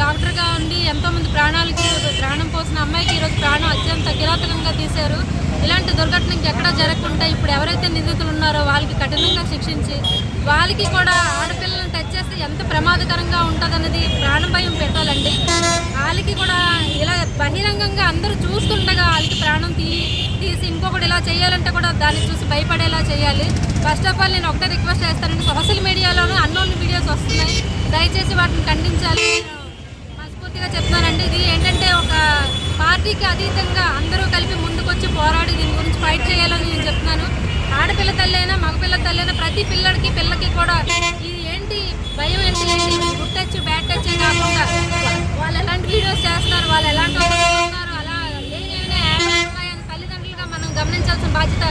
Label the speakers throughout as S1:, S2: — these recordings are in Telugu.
S1: డాక్టర్గా ఉండి ఎంతోమంది ప్రాణాలకి ప్రాణం పోసిన అమ్మాయికి ఈరోజు ప్రాణం అత్యంత కిరాతకంగా తీశారు. ఇలాంటి దుర్ఘటన ఎక్కడా జరగకుండా ఇప్పుడు ఎవరైతే నిందితులు ఉన్నారో వాళ్ళకి కఠినంగా శిక్షించి వాళ్ళకి కూడా ఆడపిల్లలను టచ్ చేస్తే ఎంత ప్రమాదకరంగా ఉంటుందన్నది ప్రాణ భయం పెట్టాలండి. వాళ్ళకి కూడా ఇలా బహిరంగంగా అందరూ చూస్తుండగా వాళ్ళకి ప్రాణం తీ తీసి ఇంకొకటి ఇలా చేయాలంటే కూడా దాన్ని చూసి భయపడేలా చేయాలి. ఫస్ట్ ఆఫ్ ఆల్ నేను ఒకటే రిక్వెస్ట్ చేస్తానండి. సోషల్ మీడియాలోనూ అన్నోన్ వీడియోస్ వస్తున్నాయి. దయచేసి వాటిని ఖండించాలి. మనస్ఫూర్తిగా చెప్తున్నానండి ఇది ఏంటంటే ఒక పార్టీకి అతీతంగా అందరూ కలిపి ముందుకొచ్చి పోరాడి దీని గురించి ఫైట్ చేయాలని నేను చెప్తున్నాను. ఆడపిల్ల తల్లి అయినా మగపిల్ల తల్లి అయినా ప్రతి పిల్లడికి పిల్లకి కూడా ఇది ఏంటి భయం ఏంటి ఏంటి గుడ్ టచ్ బ్యాడ్ టచ్ కాకుండా వాళ్ళు ఎలాంటి వీడియోస్ చేస్తున్నారు వాళ్ళు ఎలాంటి ఉన్నారు అలా ఏమైనా ఉన్నాయని తల్లిదండ్రులుగా మనం గమనించాల్సిన బాధ్యత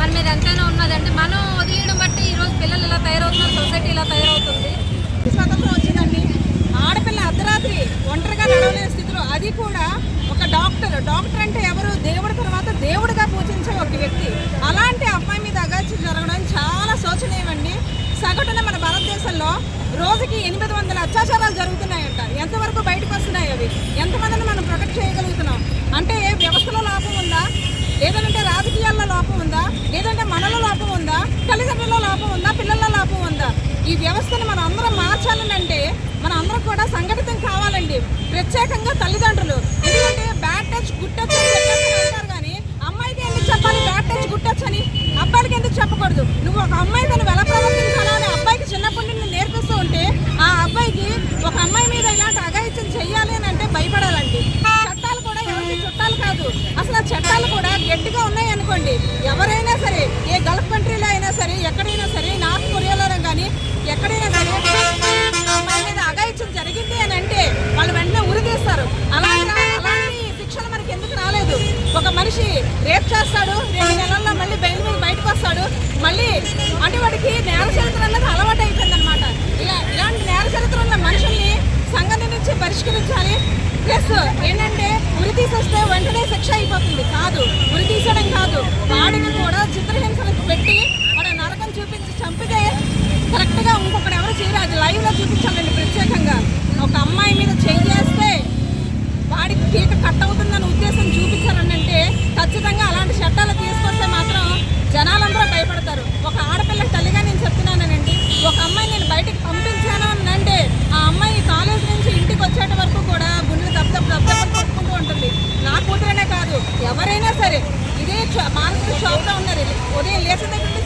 S1: మన మీద ఎంతైనా ఉన్నదండి. మనం వదిలేయడం బట్టి ఈరోజు పిల్లలు ఇలా తయారవుతున్నారు సొసైటీ ఇలా తయారవుతుంది.
S2: స్వతంత్రం వచ్చిందండి ఆడపిల్ల అర్ధరాత్రి ఒంటరిగా నడవలేని స్థితిలో అది కూడా ఒక డాక్టర్ డాక్టర్ అంటే ఎవరు? దేవుడి తర్వాత దేవుడిగా పూజించే ఒక వ్యక్తి. అలాంటి అమ్మాయి మీద అగాచి జరగడం చాలా శోచనీయమండి. సగటున మన భారతదేశంలో రోజుకి ఎనిమిది వందల అత్యాచారాలు జరుగుతున్నాయంట. ఎంతవరకు బయటకు వస్తున్నాయి అవి? ఎంతమందిని మనం ప్రొటెక్ట్ చేయగలుగుతున్నాం? అంటే ఏ వ్యవస్థలో లోపం ఉందా? లేదంటే రాజకీయాల్లో లోపం ఉందా? లేదంటే మనలో లోపం ఉందా? తల్లిదండ్రుల లోపం ఉందా? పిల్లల లోపం ఉందా? ఈ వ్యవస్థను మనం అందరం మార్చాలని అంటే మన అందరం కూడా సంఘటితం కావాలండి. ప్రత్యేకంగా తల్లిదండ్రులు ఎందుకంటే బ్యాడ్ టచ్ గుడ్ టచ్ అని చెప్పేసి అంటారు కానీ అమ్మాయికి ఎందుకు చెప్పాలి బ్యాడ్ టచ్ గుడ్ టచ్ అని అబ్బాయికి ఎందుకు చెప్పకూడదు నువ్వు ఒక అమ్మాయి తను ఎలా ప్రవర్తించాలో అని అబ్బాయికి చిన్నప్పటి నుండి నేర్పిస్తూ ఉంటే ఆ అబ్బాయికి ఒక అమ్మాయి మీద ఇలాంటి అఘాయిత్యం చెయ్యాలి అని అంటే భయపడాలండి చట్టాలు కూడా ఎవరికి చుట్టాలు కాదు అసలు ఆ చట్టాలు కూడా గట్టిగా ఉన్నాయి అనుకోండి. ఎవరైనా సరే ఏ గల్ఫ్ కంట్రీలో అయినా సరే ఎక్కడైనా సరే నార్త్ కొరియాలో కానీ ఎక్కడైనా సరే మీద అఘాయిత్యం జరిగింది అని అంటే వాళ్ళు వెంటనే ఉరిదీస్తారు అలా అలాంటి శిక్షలు మనకి ఎందుకు రాలేదు? ఒక మనిషి రేప్ చేస్తాడు రెండు నెలల్లో మళ్ళీ బయలు మీద బయటకు వస్తాడు మళ్ళీ అంటే వాడికి నేర చరిత్ర అన్నది అలవాటు అయిపోయింది అనమాట వెంటనే శిక్ష అయిపోతుంది. కాదు ఉరి తీసడం కాదు. వాడిని కూడా చిత్రహింసలకు పెట్టి మన నరకం చూపించి చంపితే కరెక్ట్గా ఇంకొకటి ఎవరు చేయరు. అది లైవ్లో చూపించాలండి ప్రత్యేకంగా. ఒక అమ్మాయి మీద చేయి 我的也连上那个